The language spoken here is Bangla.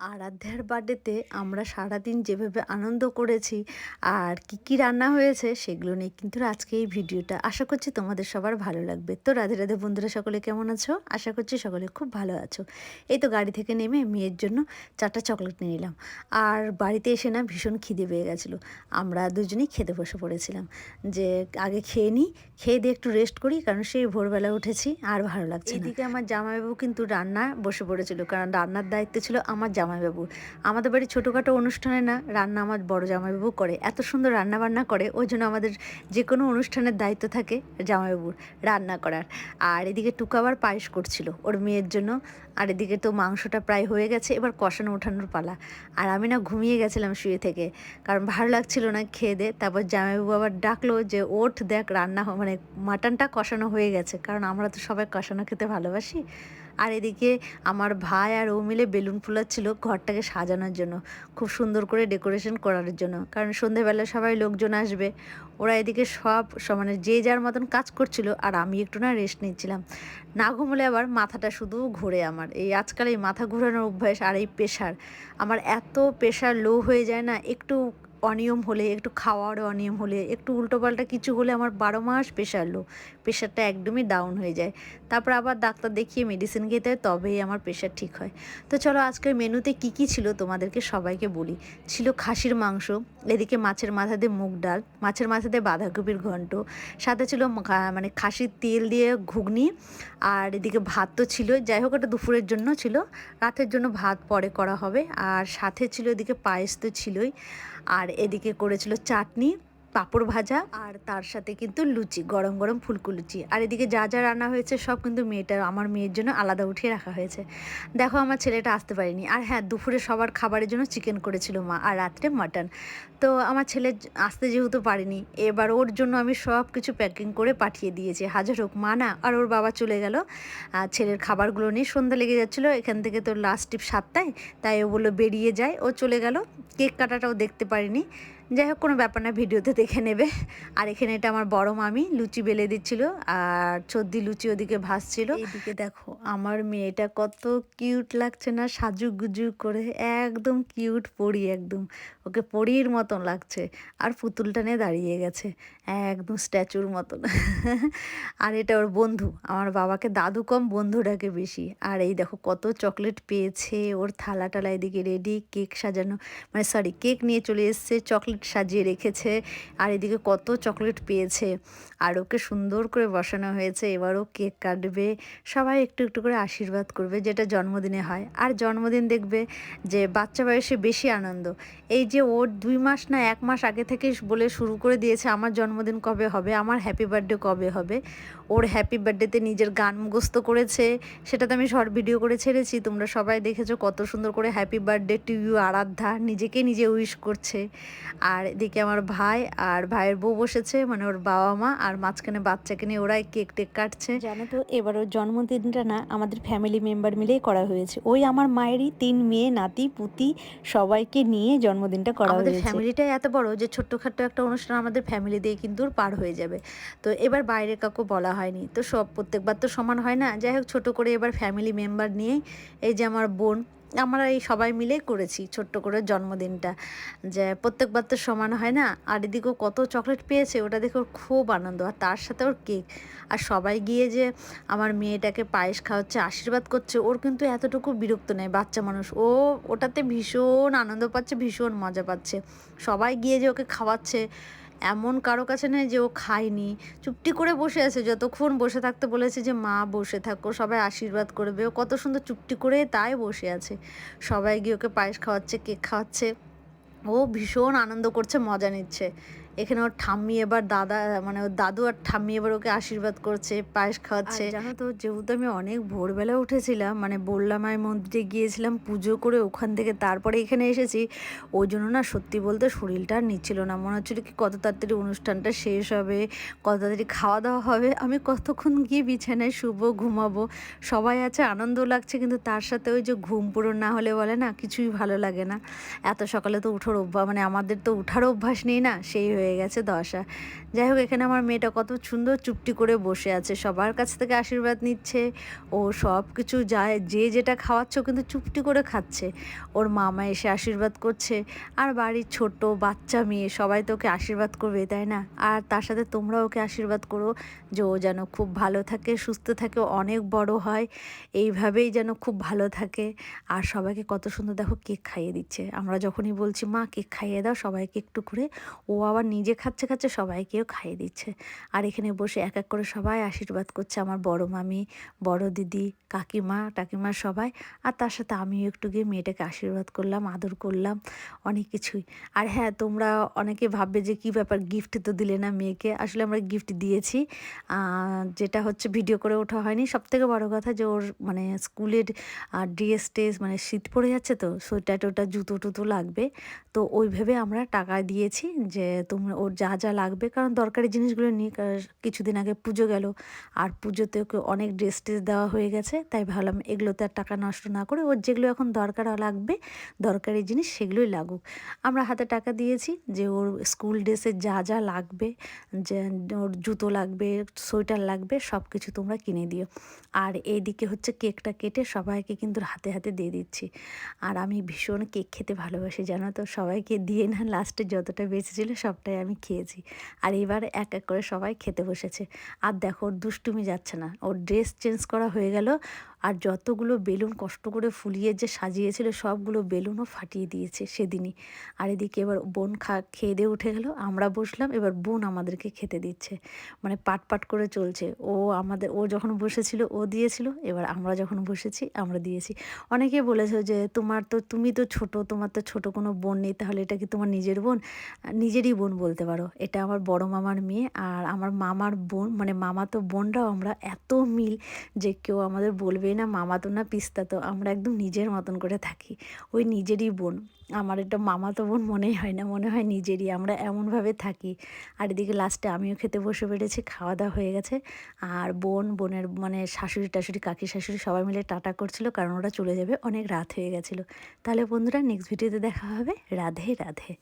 আরাধ্যার বার্থডেতে আমরা সারাদিন যেভাবে আনন্দ করেছি আর কি কি রান্না হয়েছে সেগুলো নিয়ে কিন্তু আজকে এই ভিডিওটা। আশা করছি তোমাদের সবার ভালো লাগবে। তো রাধে রাধে বন্ধুরা সকলে কেমন আছো? আশা করছি সকলে খুব ভালো আছো। এই তো গাড়ি থেকে নেমে মেয়ের জন্য চারটা চকলেট নিয়ে নিলাম আর বাড়িতে এসে না ভীষণ খিদে পেয়ে গেছিল। আমরা দুজনেই খেতে বসে পড়েছিলাম। যে আগে খেয়ে নিই খেয়ে দিয়ে একটু রেস্ট করি কারণ সেই ভোরবেলা উঠেছি আর ভালো লাগছে এদিকে আমার জামাইবাবু কিন্তু রান্না বসে পড়েছিল। কারণ রান্নার দায়িত্ব ছিল আমার জামাইবাবু। আমাদের বাড়ি ছোটোখাটো অনুষ্ঠানে না রান্না আমার বড় জামাইবাবু করে। এত সুন্দর রান্না বান্না করে ওই জন্য আমাদের যে কোনো অনুষ্ঠানের দায়িত্ব থাকে জামাইবাবুর রান্না করার। আর এদিকে টুকাবার পায়েস করছিল ওর মেয়ের জন্য। আর এদিকে তো মাংসটা প্রায় হয়ে গেছে, এবার কষানো ওঠানোর পালা। আর আমি না ঘুমিয়ে গেছিলাম শুয়ে থেকে, কারণ ভালো লাগছিল না খেয়ে দে। তারপর জামাইবাবু আবার ডাকলো যে, ওঠ, দেখ রান্না মানে মাটনটা কষানো হয়ে গেছে, কারণ আমরা তো সবাই কষানো খেতে ভালোবাসি। আর এদিকে আমার ভাই আর ও মিলে বেলুন ফুলাচ্ছিল ঘরটাকে সাজানোর জন্য, খুব সুন্দর করে ডেকোরেশন করার জন্য। কারণ সন্ধেবেলা সবাই লোকজন আসবে, ওরা এদিকে সব মানে যে যার মতন কাজ করছিল আর আমি একটু না রেস্ট নিচ্ছিলাম। না ঘুমলে আবার মাথাটা শুধু ঘোরে আমার। এই আজকাল এই মাথা ঘোরানোর অভ্যাস আর এই প্রেশার, আমার এত প্রেশার লো হয়ে যায় না, একটু অনিয়ম হলে, একটু খাওয়ার অনিয়ম হলে, একটু উল্টোপাল্টা কিছু হলে আমার বারো মাস প্রেশার লো প্রেশারটা একদমই ডাউন হয়ে যায়। তারপর আবার ডাক্তার দেখিয়ে মেডিসিন খেতে হয়, তবেই আমার প্রেশার ঠিক হয়। তো চলো আজকের মেনুতে কি কি ছিল তোমাদেরকে সবাইকে বলি। ছিল খাসির মাংস, এদিকে মাছের মাথা দিয়ে মুগ ডাল, মাছের মাথা দিয়ে বাঁধাকপির ঘন্ট, সাথে ছিল মানে খাসির তেল দিয়ে ঘুগনি, আর এদিকে ভাত তো ছিল যাই হোক ওটা দুপুরের জন্য ছিল, রাতের জন্য ভাত পরে করা হবে, আর সাথে ছিল এদিকে পায়েস তো ছিলই। আর এদিকে করেছিল চাটনি, পাঁপড় ভাজা আর তার সাথে কিন্তু লুচি, গরম গরম ফুলকো লুচি। আর এদিকে যা যা রান্না হয়েছে সব কিন্তু মেয়েটার, আমার মেয়ের জন্য আলাদা উঠিয়ে রাখা হয়েছে। দেখো আমার ছেলেটা আসতে পারেনি। আর হ্যাঁ দুপুরে সবার খাবারের জন্য চিকেন করেছিল মা আর রাত্রে মাটন। তো আমার ছেলে আসতে যেহেতু পারেনি, এবার ওর জন্য আমি সব কিছু প্যাকিং করে পাঠিয়ে দিয়েছি। হাজার হোক, মা না, আর ওর বাবা চলে গেল। আর ছেলের খাবারগুলো নিয়ে সন্ধ্যা লেগে যাচ্ছিল। এখান থেকে তো লাস্ট টিপ সাতটায়, তাই ও বলল বেরিয়ে যায়। ও চলে গেল। কেক কাটাটাও দেখতে পারিনি। যাই হোক কোনো ব্যাপার না ভিডিওতে দেখে নেবে। আর এখানে এটা আমার বড় মামি লুচি বেলে দিচ্ছিল আর চদ্দি লুচি ওদিকে ভাসছিল। এইদিকে দেখো আমার মেয়েটা কত কিউট লাগছে না সাজু গুজু করে একদম কিউট পরি একদম। ওকে পরির মতন লাগছে আর পুতুলটা নিয়ে দাঁড়িয়ে গেছে একদম স্ট্যাচুর মতন। আর এটা ওর বন্ধু আমার বাবাকে দাদু কম বন্ধু ডাকে বেশি। আর এই দেখো কত চকলেট পেয়েছে ওর থালা টালা এদিকে রেডি কেক সাজানো মানে সরি কেক নিয়ে চলে এসছে চকলেট সাজিয়ে রেখেছে আর এদিকে কত চকলেট পেয়েছে। আর ওকে সুন্দর করে বসানো হয়েছে। এবারও কেক কাটবে। সবাই একটু একটু করে আশীর্বাদ করবে, যেটা জন্মদিনে হয়। আর জন্মদিন দেখবে যে বাচ্চা বয়সে বেশি আনন্দ। এই যে ওর দুই মাস না এক মাস আগে থেকে বলে শুরু করে দিয়েছে, আমার জন্মদিন কবে হবে? আমার হ্যাপি বার্থডে কবে হবে? ওর হ্যাপি বার্থডেতে নিজের গান মুখস্থ করেছে। সেটা তো আমি শর্ট ভিডিও করে ছেড়েছি। তোমরা সবাই দেখেছ কত সুন্দর করে happy birthday to you Aradhya নিজেকে নিজে উইশ করছে। আর এদিকে আমার ভাই আর ভাইয়ের বউ বসেছে মানে ওর বাবা মা আর মাঝখানে বাচ্চাকে নিয়ে ওরাই কেক টেক কাটছে। জানো তো এবার ওর জন্মদিনটা না আমাদের ফ্যামিলি মেম্বার মিলেই করা হয়েছে। ওই আমার মায়েরই তিন মেয়ে নাতি পুতি সবাইকে নিয়ে জন্মদিনটা করা আমাদের হয়েছে। ফ্যামিলিটাই এত বড় যে ছোট্টখাট্ট একটা অনুষ্ঠান আমাদের ফ্যামিলি দিয়ে কিন্তু পার হয়ে যাবে। তো এবার বাইরে কাউকে বলা হয়নি। তো সব প্রত্যেকবার তো সমান হয় না। যাই হোক ছোটো করে এবার ফ্যামিলি মেম্বার নিয়ে এই যে আমার বোন আমরা এই সবাই মিলেই করেছি ছোট্ট করে জন্মদিনটা। যে প্রত্যেকবার তো সমান হয় না, আর এদিকেও কত চকলেট পেয়েছে, ওটা দেখে ওর খুব আনন্দ। আর তার সাথে ওর কেক। আর সবাই গিয়ে যে আমার মেয়েটাকে পায়েস খাওয়াচ্ছে, আশীর্বাদ করছে, ওর কিন্তু এতটুকু বিরক্ত নেই, বাচ্চা মানুষ। ও ওটাতে ভীষণ আনন্দ পাচ্ছে, ভীষণ মজা পাচ্ছে। সবাই গিয়ে যে ওকে খাওয়াচ্ছে এমন কারও কাছে নেই যে ও খায়নি। চুপটি করে বসে আছে, যতক্ষণ বসে থাকতে বলেছে যে, মা, বসে থাকো। সবাই আশীর্বাদ করবে। ও কত সুন্দর চুপটি করে তাই বসে আছে। সবাই গিয়ে ওকে পায়েস খাওয়াচ্ছে, কেক খাওয়াচ্ছে। ও ভীষণ আনন্দ করছে, মজা নিচ্ছে। এখানে ওর ঠাম্মি এবার দাদা মানে ওর দাদু আর ঠাম্মি এবার ওকে আশীর্বাদ করছে, পায়েস খাওয়াচ্ছে। জানো তো, যেহেতু আমি অনেক ভোরবেলা উঠেছিলাম মানে বললাম আমি মন্দিরে গিয়েছিলাম পুজো করে ওখান থেকে তারপরে এখানে এসেছি, ওই জন্য না সত্যি বলতে শরীরটা আর নিচ্ছিল না। মনে হচ্ছিল কি কত তাড়াতাড়ি অনুষ্ঠানটা শেষ হবে, কত তাড়াতাড়ি খাওয়া দাওয়া হবে, আমি কতক্ষণ গিয়ে বিছানায় শুবো, ঘুমাবো, সবাই আছে, আনন্দ লাগছে, কিন্তু তার সাথে ওই যে ঘুম পূরণ না হলে বলে না কিছুই ভালো লাগে না। এত সকালে তো উঠোর অভ্যাস মানে আমাদের তো উঠার অভ্যাস নেই না, সেই হয়ে হয়ে গেছে দশা। যাই হোক, এখানে আমার মেয়েটা কত সুন্দর চুপটি করে বসে আছে। সবার কাছ থেকে আশীর্বাদ নিচ্ছে। ও সব কিছু যায়, যে যেটা খাওয়াচ্ছে কিন্তু চুপটি করে খাচ্ছে। ওর মামা এসে আশীর্বাদ করছে। আর বাড়ির ছোট বাচ্চা মেয়ে, সবাই তো ওকে আশীর্বাদ করবে, তাই না? আর তার সাথে তোমরা ওকে আশীর্বাদ করো যে ও যেন খুব ভালো থাকে, সুস্থ থাকে অনেক বড় হয়। এইভাবেই যেন খুব ভালো থাকে। আর সবাইকে কত সুন্দর দেখো, কেক খাইয়ে দিচ্ছে। আমরা যখনই বলছি, মা, কেক খাইয়ে দাও, সবাইকে একটু করে। ও আবার নিজে খাচ্ছে খাচ্ছে সবাইকেও খাইয়ে দিচ্ছে। আর এখানে বসে এক এক করে সবাই আশীর্বাদ করছে আমার বড় মামি, বড় দিদি, কাকিমা টাকিমা সবাই। আর তার সাথে আমিও একটু গিয়ে মেয়েটাকে আশীর্বাদ করলাম, আদর করলাম, অনেক কিছুই। আর হ্যাঁ তোমরা অনেকে ভাববে যে কি ব্যাপার গিফট তো দিলে না মেয়েকে? আসলে আমরা গিফট দিয়েছি। যেটা হচ্ছে ভিডিও করে ওঠা হয়নি। সব থেকে বড় কথা যে ওর মানে স্কুলের ড্রেস টেস মানে শীত পড়ে যাচ্ছে তো সোয়েটার টোটা জুতো টুতো লাগবে। তো ওই ভেবে আমরা টাকা দিয়েছি যে তোমরা ওর যা যা লাগবে। কারণ দরকারি জিনিসগুলো নিয়ে কিছুদিন আগে পুজো গেল। আর পুজোতে ওকে অনেক ড্রেস টেস দেওয়া হয়ে গেছে। তাই ভাবলাম এগুলোতে আর টাকা নষ্ট না করে ওর যেগুলো এখন দরকার লাগবে, দরকারি জিনিস সেগুলোই লাগুক। আমরা হাতে টাকা দিয়েছি যে ওর স্কুল ড্রেসের যা যা লাগবে, যে ওর জুতো লাগবে, সোয়েটার লাগবে সব কিছু তোমরা কিনে দিও। আর এইদিকে হচ্ছে কেকটা কেটে সবাইকে কিন্তু হাতে হাতে দিয়ে দিচ্ছি। আর আমি ভীষণ কেক খেতে ভালোবাসি, জানো তো? সবাইকে দিয়ে না লাস্টে যতটা বেঁচেছিলো সবটাই আমি খেয়েছি। আর এবার এক এক করে সবাই খেতে বসেছে। আর দেখো, ওর দুষ্টুমি যাচ্ছে না। ওর ড্রেস চেঞ্জ করা হয়ে গেল। আর যতগুলো বেলুন কষ্ট করে ফুলিয়ে যে সাজিয়েছিল, সবগুলো বেলুনও ফাটিয়ে দিয়েছে সেদিনই। আর এদিকে এবার বোন খা, খেয়ে দিয়ে উঠে গেল। আমরা বসলাম, এবার বোন আমাদেরকে খেতে দিচ্ছে। মানে পাট পাট করে চলছে। ও আমাদের, ও যখন বসেছিল, ও দিয়েছিল। এবার আমরা যখন বসেছি, আমরা দিয়েছি। অনেকে বলেছে যে, তোমার তো, তুমি তো ছোট, তোমার তো ছোট কোনো বোন নেই, তাহলে এটা কি তোমার নিজের বোন? নিজেরই বোন। বলতে পারো। এটা আমার বড় মামার মেয়ে আর আমার মামার বোন মানে মামা তো বোনরাও আমরা এত মিল যে কেউ আমাদের বলবে না মামা তো না পিস্তা তো আমরা একদম নিজের মতন করে থাকি। ওই নিজেরই বোন। আমার এটা মামা তো বোন মনেই হয় না, মনে হয় নিজেরই। আমরা এমনভাবে থাকি। আর এদিকে লাস্টে আমিও খেতে বসে পেরেছি খাওয়া দাওয়া হয়ে গেছে। আর বোন, বোনের মানে শাশুড়ি টাশুড়ি, কাকি শাশুড়ি সবাই মিলে টাটা করছিল কারণ ওরা চলে যাবে, অনেক রাত হয়ে গেছিল। তাহলে বন্ধুরা নেক্সট ভিডিওতে দেখা হবে। রাধে রাধে।